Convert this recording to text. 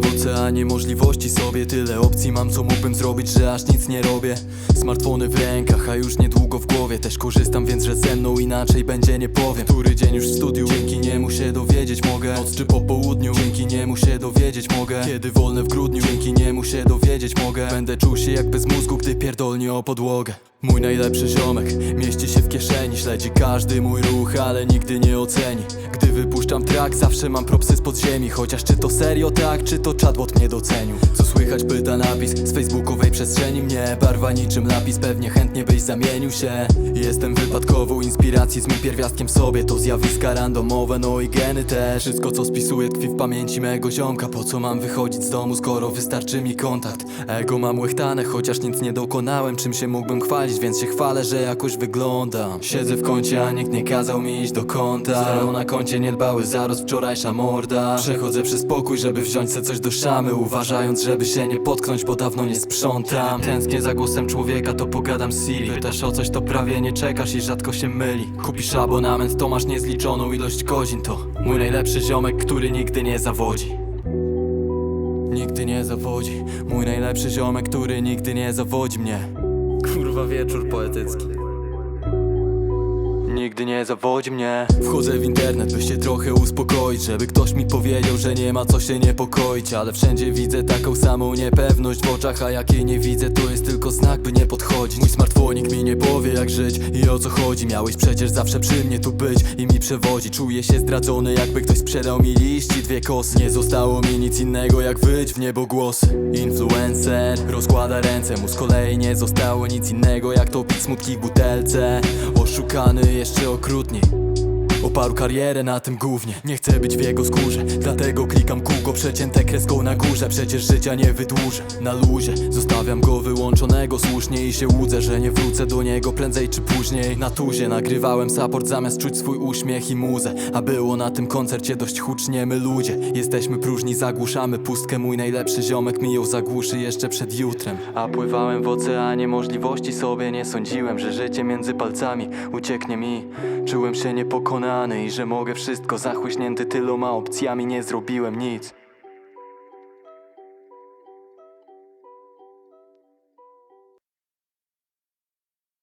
oceanie możliwości sobie. Tyle opcji mam co mógłbym zrobić, że aż nic nie robię. Smartfony w rękach, a już niedługo w głowie. Też korzystam, więc że ze mną inaczej będzie nie powiem. Który dzień już w studiu, dzięki niemu się dowiedzieć mogę. Noc czy po południu, dzięki niemu się dowiedzieć mogę. Kiedy wolne w grudniu, dzięki niemu się dowiedzieć mogę. Będę czuł się jak bez mózgu, gdy pierdolnie o podłogę. Mój najlepszy ziomek mieści się w kieszeni Śledzi każdy mój ruch, ale nigdy nie oceni track, zawsze mam propsy z podziemi. Chociaż czy to serio tak, czy to chatbot mnie docenił. Co słychać pyta napis z facebookowej przestrzeni mnie Barwa niczym lapis, pewnie chętnie byś zamienił się. Jestem wypadkową inspiracji z mym pierwiastkiem sobie. To zjawiska randomowe, no i geny też Wszystko co spisuję tkwi w pamięci mego ziomka. Po co mam wychodzić z domu, skoro wystarczy mi kontakt? Ego mam łechtane, chociaż nic nie dokonałem Czym się mógłbym chwalić, więc się chwalę, że jakoś wyglądam. Siedzę w kącie, a nikt nie kazał mi iść do kąta. Zero na koncie zarost wczorajsza morda. Przechodzę przez pokój, żeby wziąć se coś do szamy Uważając, żeby się nie potknąć, bo dawno nie sprzątam. Tęsknię za głosem człowieka, to pogadam z Siri. Pytasz o coś, to prawie nie czekasz i rzadko się myli. Kupisz abonament, to masz niezliczoną ilość godzin. To mój najlepszy ziomek, który nigdy nie zawodzi. Nigdy nie zawodzi. Mój najlepszy ziomek, który nigdy nie zawodzi mnie. Kurwa wieczór poetycki. Nigdy nie zawodzi mnie. Wchodzę w internet, by się trochę uspokoić Żeby ktoś mi powiedział, że nie ma co się niepokoić Ale wszędzie widzę taką samą niepewność w oczach A jak jej nie widzę, to jest tylko znak, by nie podchodzić. Mój smartfonik mi nie powie jak żyć i o co chodzi. Miałeś przecież zawsze przy mnie tu być i mi przewozi Czuję się zdradzony, jakby ktoś sprzedał mi liści. Dwie kosy Nie zostało mi nic innego jak wyć w niebo głosy Influencer rozkłada ręce Mu z kolei nie zostało nic innego jak topić smutki w butelce Oszukany jeszcze okrutniej. Oparł karierę na tym głównie Nie chcę być w jego skórze Dlatego klikam kółko przecięte kreską na górze Przecież życia nie wydłużę. Na luzie Zostawiam go wyłączonego słusznie I się łudzę, że nie wrócę do niego prędzej czy później. Na tuzie nagrywałem support zamiast czuć swój uśmiech i muzę. A było na tym koncercie dość hucznie My ludzie. Jesteśmy próżni, zagłuszamy pustkę. Mój najlepszy ziomek mi ją zagłuszy jeszcze przed jutrem. A pływałem w oceanie możliwości sobie Nie sądziłem, że życie między palcami ucieknie mi. Czułem się niepokonany i że mogę wszystko. Zachłyśnięty tyloma opcjami nie zrobiłem nic